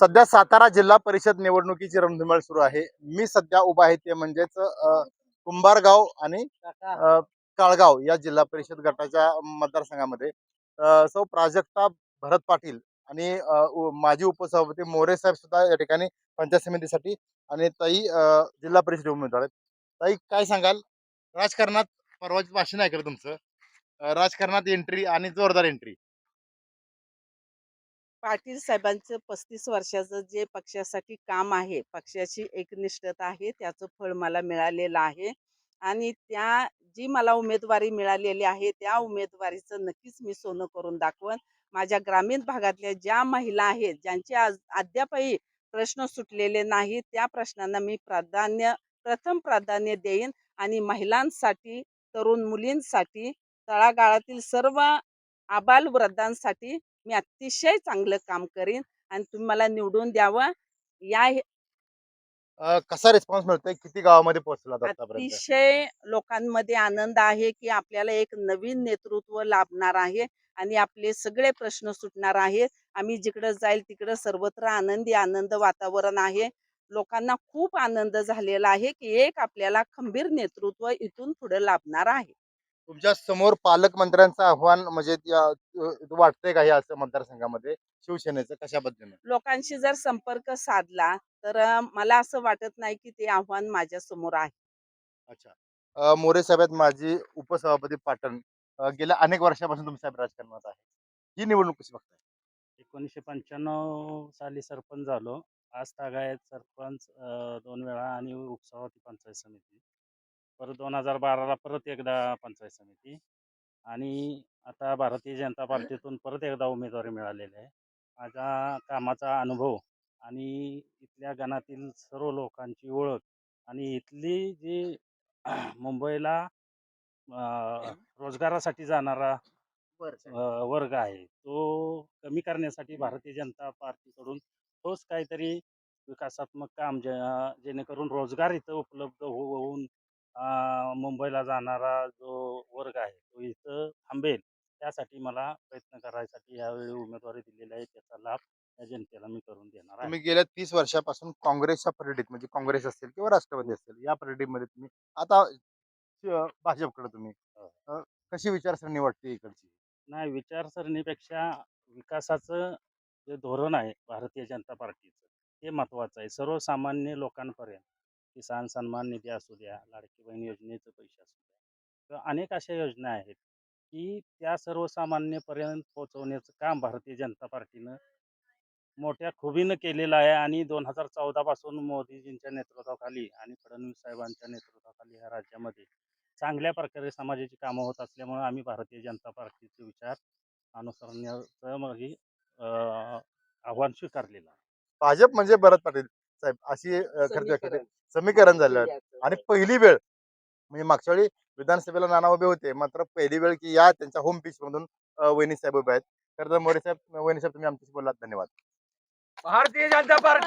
सध्या सातारा जिल्हा परिषद निवडणुकीची रणधुमाळ सुरू आहे. मी सध्या उभा आहे ते म्हणजेच कुंभारगाव आणि काळगाव या जिल्हा परिषद गटाच्या मतदारसंघामध्ये. सौ प्राजक्ता भरत पाटील आणि माजी उपसभापती मोरे साहेब सुद्धा या ठिकाणी पंचायत समितीसाठी आणि ताई जिल्हा परिषद उमेदवार आहेत. ताई काय सांगाल? राजकारणात परवाचे भाषण आहे का तुमचं राजकारणात एंट्री आणि जोरदार एंट्री पाटील साहेबांचं पस्तीस वर्षाचं जे पक्षासाठी काम आहे पक्षाची एकनिष्ठता आहे त्याचं फळ मला मिळालेलं आहे. आणि त्या जी मला उमेदवारी मिळालेली आहे त्या उमेदवारीचं नक्कीच मी सोनं करून दाखवन. माझ्या ग्रामीण भागातल्या ज्या महिला आहेत ज्यांचे आज अद्यापही प्रश्न सुटलेले नाहीत त्या प्रश्नांना मी प्राधान्य प्रथम प्राधान्य देईन. आणि महिलांसाठी तरुण मुलींसाठी तळागाळातील सर्व आबाल वृद्धांसाठी मी अतिशय चांगलं काम करीन आणि तुम्ही मला निवडून द्यावं. या हे- अ, कसा रिस्पॉन्स मिळतोय? किती गावामध्ये पोहोचला आतापर्यंत? अतिशय लोकांमध्ये आनंद आहे की आपल्याला एक नवीन नेतृत्व लाभणार आहे आणि आपले सगळे प्रश्न सुटणार आहेत आम्ही जिकडं जाईल तिकडं सर्वत्र आनंदी आनंद वातावरण आहे. लोकांना खूप आनंद झालेला आहे की एक आपल्याला खंबीर नेतृत्व इथून पुढे लाभणार आहे. तुमच्यासमोर पालकमंत्र्यांचं आव्हान म्हणजे वाटतंय का या असं मतदारसंघामध्ये? शिवसेनेचं कशा पद्धतीने? लोकांशी जर संपर्क साधला तर मला असं वाटत नाही की ते आव्हान माझ्यासमोर आहे. अच्छा. मोरे साहेब माजी उपसभापती पाटण गेल्या अनेक वर्षापासून तुम्ही साहेब राजकारणात आहे. ही निवडणूक कशी बघताय? एकोणीसशे पंच्याण्णव साली सरपंच झालो. आज तागायत सरपंच दोन वेळा आणि उपसभापती पंचायत समिती. परत दोन हजार बाराला परत एकदा पंचायत समिती आणि आता भारतीय जनता पार्टीतून परत एकदा उमेदवारी मिळालेली आहे. माझ्या कामाचा अनुभव आणि इथल्या गणातील सर्व लोकांची ओळख आणि इथली जी मुंबईला रोजगारासाठी जाणारा वर्ग आहे तो कमी करण्यासाठी भारतीय जनता पार्टीकडून ठोस काहीतरी विकासात्मक काम जे जेणेकरून रोजगार इथं उपलब्ध हो- होऊन मुंबईला जाणारा जो वर्ग आहे तो इथं थांबेल. त्यासाठी मला प्रयत्न करायसाठी यावेळी उमेदवारी दिलेली आहे. त्याचा लाभ या जनतेला मी करून देणार आहे. तुम्ही गेल्या तीस वर्षापासून काँग्रेसच्या परेडीत म्हणजे काँग्रेस असेल किंवा राष्ट्रवादी असेल या परेडीमध्ये तुम्ही आता अ, भाजपकडे तुम्ही अ, कशी विचारसरणी वाटते इकडची? नाही विचारसरणीपेक्षा विकासाचं जे धोरण आहे भारतीय जनता पार्टीचं ते महत्त्वाचं आहे. सर्वसामान्य लोकांपर्यंत किसान सन्मान निधी असू द्या लाडकी बहीण योजनेचे पैसे असू द्या किंवा अनेक अशा योजना आहेत की त्या सर्वसामान्यपर्यंत पोहोचवण्याचं काम भारतीय जनता पार्टीनं मोठ्या खुबीनं केलेलं आहे आणि दोन हजार चौदापासून मोदीजींच्या नेतृत्वाखाली आणि फडणवीस साहेबांच्या नेतृत्वाखाली ह्या राज्यामध्ये चांगल्या प्रकारे समाजाची कामं होत असल्यामुळं आम्ही भारतीय जनता पार्टीचे विचार अनुसरण्याचं म्हणजे आव्हान स्वीकारलेलं आहे. भाजप म्हणजे भरत पाटील. साहेब अशी अ, खरं तर समीकरण. झालं आणि पहिली वेळ म्हणजे मागच्या वेळी विधानसभेला नाना उभे होते. मात्र पहिली वेळ की या त्यांच्या होम पिच मधून वहिनी साहेब उभे आहेत. खरं तर मोरे साहेब वहिनी साहेब तुम्ही आमच्याशी बोललात. धन्यवाद. भारतीय जनता पार्टी.